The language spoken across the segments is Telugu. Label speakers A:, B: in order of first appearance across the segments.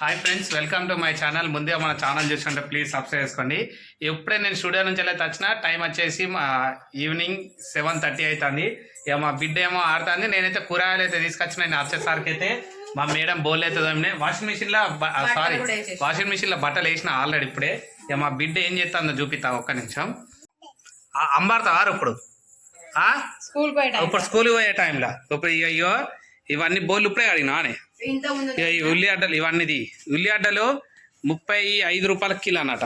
A: Hi friends welcome to my channel ముందే మన ఛానల్ చూస్తుంటే ప్లీజ్ సబ్స్క్రైబ్ చేసుకోండి. ఎప్పుడే నేను స్టూడియో నుంచి వెళ్ళి వచ్చిన టైం వచ్చేసి మా ఈవినింగ్ సెవెన్ థర్టీ అవుతుంది ఇక మా బిడ్డ ఏమో ఆడుతుంది. నేనైతే కూరగాయలు అయితే తీసుకొచ్చిన నేను వచ్చేసరికి అయితే మా మేడం బోల్ తోమినాయి. వాషింగ్ మిషన్లో సారీ. వాషింగ్ మిషన్లో బట్టలు వేసిన ఆల్రెడీ ఇప్పుడే. ఇక మా బిడ్డ ఏం చేస్తుందో చూపిస్తా ఒక్క నిమిషం. ఆ, అంబారుతావారు ఇప్పుడు?
B: స్కూల్
A: ఇప్పుడు స్కూల్కి పోయే టైంలో ఇప్పుడు ఇగో ఇవన్నీ బోళ్ళు ఇప్పుడే అడిగినా
B: ఇంత ముందు
A: ఇక ఈ ఉల్లిగడ్డలు ఇవన్నీది. ఉల్లిగడ్డలు ముప్పై ఐదు రూపాయల కిలో అన్నట.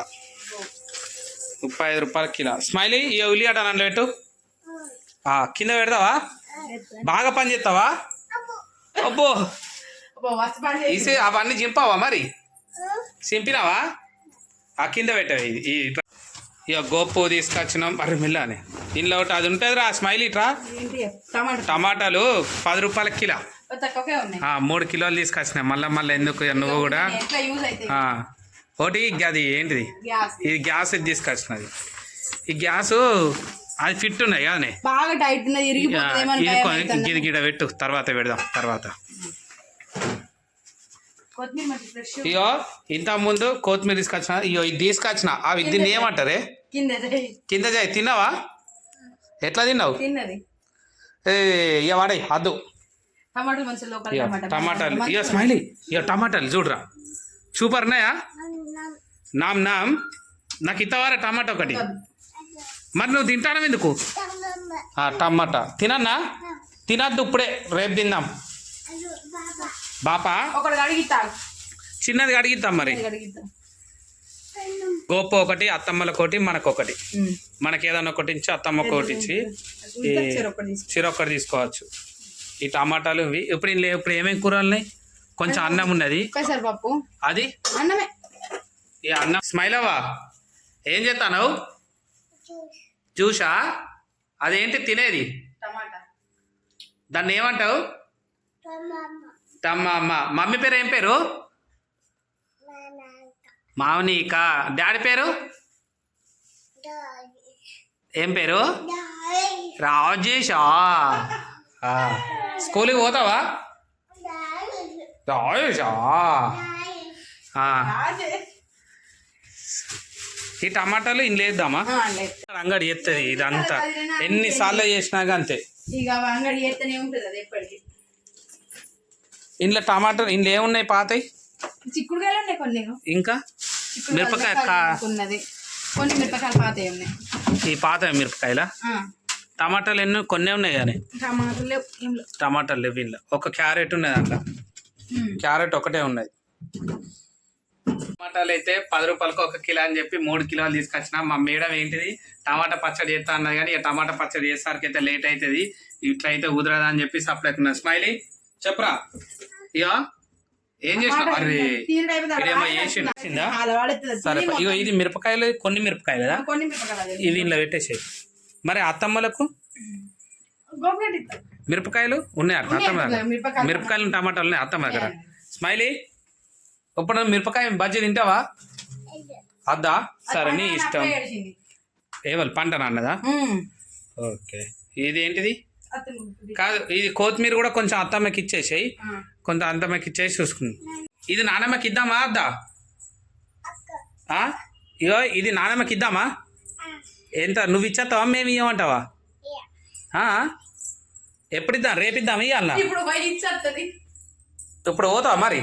A: ముప్పై ఐదు రూపాయల కిలో. స్మైలీ ఈ ఉల్లిగడ్డ నన్ను పెట్టు. కింద పెడతావా? బాగా పని చేస్తావా? అబ్బో. ఇసే అవన్నీ చింపావా మరి? చింపినావా? ఆ కింద పెట్టావు ఇది ఈ. ఇక గోపు తీసుకొచ్చినాం. అరే మిల్లాని. ఇంట్లో ఒకటి అది ఉంటుంది రా స్మైలీ ఇట్రా? టమాటాలు పది రూపాయల కిలో. మూడు కిలోలు తీసుకొచ్చినా. మళ్ళీ మళ్ళీ ఎందుకు? నువ్వు కూడా? ఒకటి అది ఏంటిది?
B: గ్యాస్.
A: ఇది గ్యాస్ తీసుకొచ్చినది. ఈ గ్యాస్ అది ఫిట్ ఉన్నాయి కదనే
B: బాగా టైట్
A: ఇది గిడ పెట్టు. తర్వాత పెడదాం. తర్వాత. ఇయో ఇంత ముందు కొత్తిమీర తీసుకొచ్చిన. ఇయో ఇది తీసుకొచ్చిన. అవి దీన్ని ఏమంటారే
B: కింద చేయి.
A: తిన్నావా? ఎట్లా తిన్నావు? ఏ వాడే అద్దు.
B: టమాటాలు మంచి లోపల
A: ఇక టమాటాలు స్మైలీ ఇక టమాటాలు చూడరా. సూపర్ ఉన్నాయా నామ్ నామ్. నాకు ఇత్తవారా టమాటా ఒకటి. మరి నువ్వు తింటాను ఎందుకు? టమాటా. తినన్నా? తినద్దు ఇప్పుడే రేపు తిందాం. బాపా? చిన్నది అడిగిద్దాం మరి. గోప ఒకటి అత్తమ్మలకు ఒకటి. మనకు ఏదైనా ఒకటి ఇచ్చి అత్తమ్మకు ఒకటి ఇచ్చి ఈ
B: ఒకటి.
A: తీసుకోవచ్చు. ఈ టమాటాలు ఇవి. ఇప్పుడు ఇందులో ఇప్పుడు ఏమేమి కూరలు ఉన్నాయి కొంచెం అన్నం. ఉన్నది.
B: పప్పు.
A: అది?
B: అన్నమే.
A: ఈ అన్నం. స్మైల్ అవ్వా? ఏం చేస్తాను జ్యూసా? అదేంటి తినేది?
B: టమాటా.
A: దాన్ని ఏమంటావు? తమ్మ అమ్మ మమ్మీ పేరు ఏం పేరు? మావనీక డాడీ పేరు? ఏం పేరు? రాజేషా. స్కూల్కి పోతావా. ఈ టమాటాలు ఇంట్లో వేద్దామా. అంగడి ఎత్తది ఇదంతా. ఎన్నిసార్లు చేసినాక అంతే. ఇంట్లో టమాటాలు ఇంట్లో ఏమున్నాయి పాతాయి?
B: చిక్కుడుకాయలు ఉన్నాయి కొన్ని
A: ఇంకా? మిరపకాయ
B: కొన్ని మిరపకాయలు పాతవి ఉన్నాయి.
A: ఈ పాత మిరపకాయల? టమాటాలు ఎన్నో కొన్నే ఉన్నాయి కానీ.
B: టమాటాలు లేవు
A: ఇంట్లో. ఒక క్యారెట్ ఉన్నది అంట. క్యారెట్ ఒకటే ఉన్నది. టమాటాలు అయితే పది రూపాయలకు ఒక కిలో అని చెప్పి మూడు కిలోలు తీసుకొచ్చిన. మా మేడం ఏంటిది? టమాటా పచ్చడి చేస్తా అన్నది కానీ ఇక టమాటా పచ్చడి చేసేసరికి అయితే లేట్ అవుతుంది. ఇట్లా అయితే కుదరదా అని చెప్పి సప్లై ఉన్నది స్మైలీ. చెప్పరా? ఇక ఏం చేసినావు? అరే ఇదేమో. సరే ఇగో ఇది మిరపకాయలు కొన్ని మిరపకాయలు. ఇవి ఇంట్లో పెట్టేసాయి. మరి అత్తమ్మలకు. మిరపకాయలు ఉన్నాయి?
B: ఉన్నాయి,
A: అత్తమ్మ దగ్గర.
B: మిరపకాయలు.
A: టమాటాలు ఉన్నాయి అత్తమ్మ దగ్గర. స్మైలీ ఇప్పుడు మిరపకాయ బజ్జీ తింటావా? అద్దా? సరే నీ ఇష్టం. ఏవల్ పంట అన్నదా
B: ఉమ్.
A: ఓకే. ఇది ఏంటిది. కాదు ఇది కొత్తిమీర కూడా కొంచెం అత్తమ్మకి ఇచ్చేసాయి. కొంత అత్తమ్మకి ఇచ్చేసి చూసుకుంది. ఇది నానమ్మకి ఇద్దామా అద్దా? ఆ? ఇగో ఇది నానమ్మకి ఇద్దామా? ఎంత నువ్వు ఇచ్చేస్తావా? మేము ఇవ్వమంటావా ఆ? ఎప్పుడు ఇద్దాం రేపు ఇద్దాం
B: ఇప్పుడు
A: పోతావా మరి?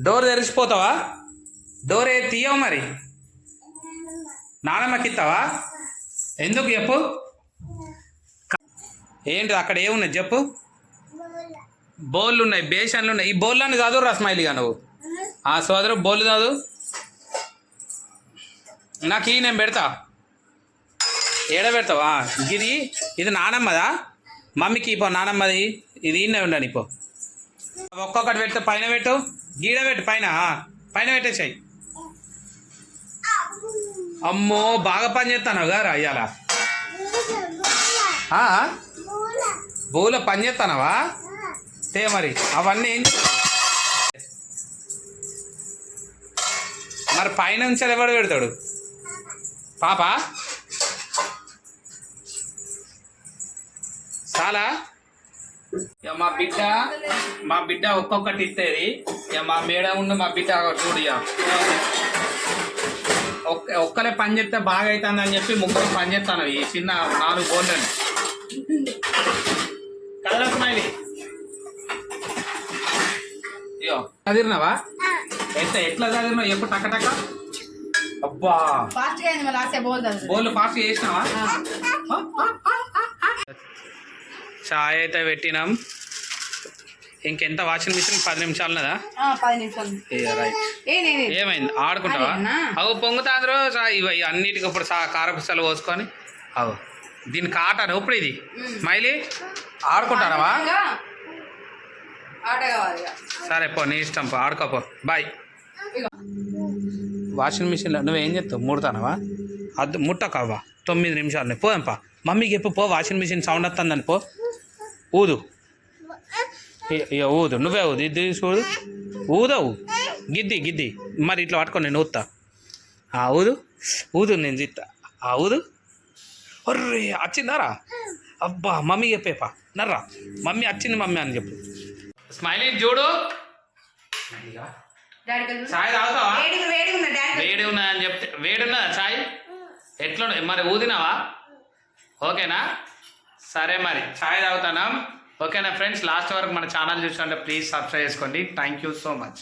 A: డోర్ తెరిచిపోతావా? డోర్ ఏ తీయవు మరి? నానమ్మకి ఇస్తావా ఎందుకు చెప్పు? ఏంటి అక్కడ ఏమున్నాయి చెప్పు? బౌళ్ళు ఉన్నాయి బేషన్లు ఉన్నాయి ఈ బౌళ్ళని చదువు రస్మైలీగా నువ్వు. ఆ సోదరు బౌళ్ళు చదువు. నాకు ఈ నేను పెడతా. ఏడ పెడతావా ఇది ఇది నానమ్మదా? మమ్మీకి ఇపో నానమ్మది ఇది ఈయనే ఉండని ఇపో ఒక్కొక్కటి పెడితే పైన పెట్టు గీడ పెట్టు పైన పైన పెట్టేసాయి. అమ్మో బాగా పని చేస్తాను గారు ఇవాళ బోలో పని చేస్తానవా? తే మరి అవన్నీ ఏం మరి పైన ఉంచాలి ఎవడు పెడతాడు? పాప? చాలా? ఇక మా బిడ్డ మా బిడ్డ ఒక్కొక్కటి ఇస్తేది ఇక మా మేడం ఉన్న మా బిడ్డ చూడు ఇక. ఒక్క ఒక్కలే పని చేస్తే బాగా అవుతుంది అని చెప్పి ముగ్గురు పని చేస్తాను ఈ చిన్న నాలుగు బోర్లని కదరా స్మైలీ? అయ్యో చదివినావా? ఎంత ఎట్లా చదివినావు? ఎప్పుడు టక్క టక్క అబ్బా.
B: ఫాస్ట్
A: బోర్లు ఫాస్ట్ చేసినావా? చాయ్ అయితే పెట్టినాం. ఇంకెంత వాషింగ్ మిషన్? పది నిమిషాలు
B: నేనే
A: ఏమైంది? ఆడుకుంటావా? అవు పొంగుతాంద్రో? ఇవి అన్నిటికి ఇప్పుడు కారపుసలు పోసుకొని. అవు. దీనికి ఆట ఇప్పుడు ఇది. మైలి
B: ఇక.
A: సరే పో నీ ఇష్టం పో ఆడుకోపో బాయ్. వాషింగ్ మిషన్లో నువ్వేం చేస్తావు ముడతానవా? అది ముట్టకవ్వా తొమ్మిది నిమిషాలు పోదంపా మమ్మీకి చెప్పు పో వాషింగ్ మిషన్ సౌండ్ వస్తుందని పో. ఊదు. ఇక ఊదు. నువ్వే ఊదు. ఇది చూడు. ఊదవు. గిద్ది గిద్ది. మరి ఇట్లా పట్టుకొని నేను ఊదుతా ఆ ఊదు. ఊదు నేను చిత్తా ఆ ఊదు. ఒర్రే వచ్చిందారా అబ్బా మమ్మీ చెప్పేపా. నర్రా. మమ్మీ వచ్చింది మమ్మీ అని చెప్పు. స్మైలీ చూడు. చాయ్ తాగుతావా?
B: ఉన్నా
A: వేడి ఉన్నది అని చెప్తే వేడి ఉన్నదా చాయ్? ఎట్లా మరి ఊదినావా? ఓకేనా? సరే మరి చాయ్ తాగుతానా? ఓకేనా ఫ్రెండ్స్ లాస్ట్ వరకు మన ఛానల్ చూసుకుంటే ప్లీజ్ సబ్స్క్రైబ్ చేసుకోండి. Thank you so much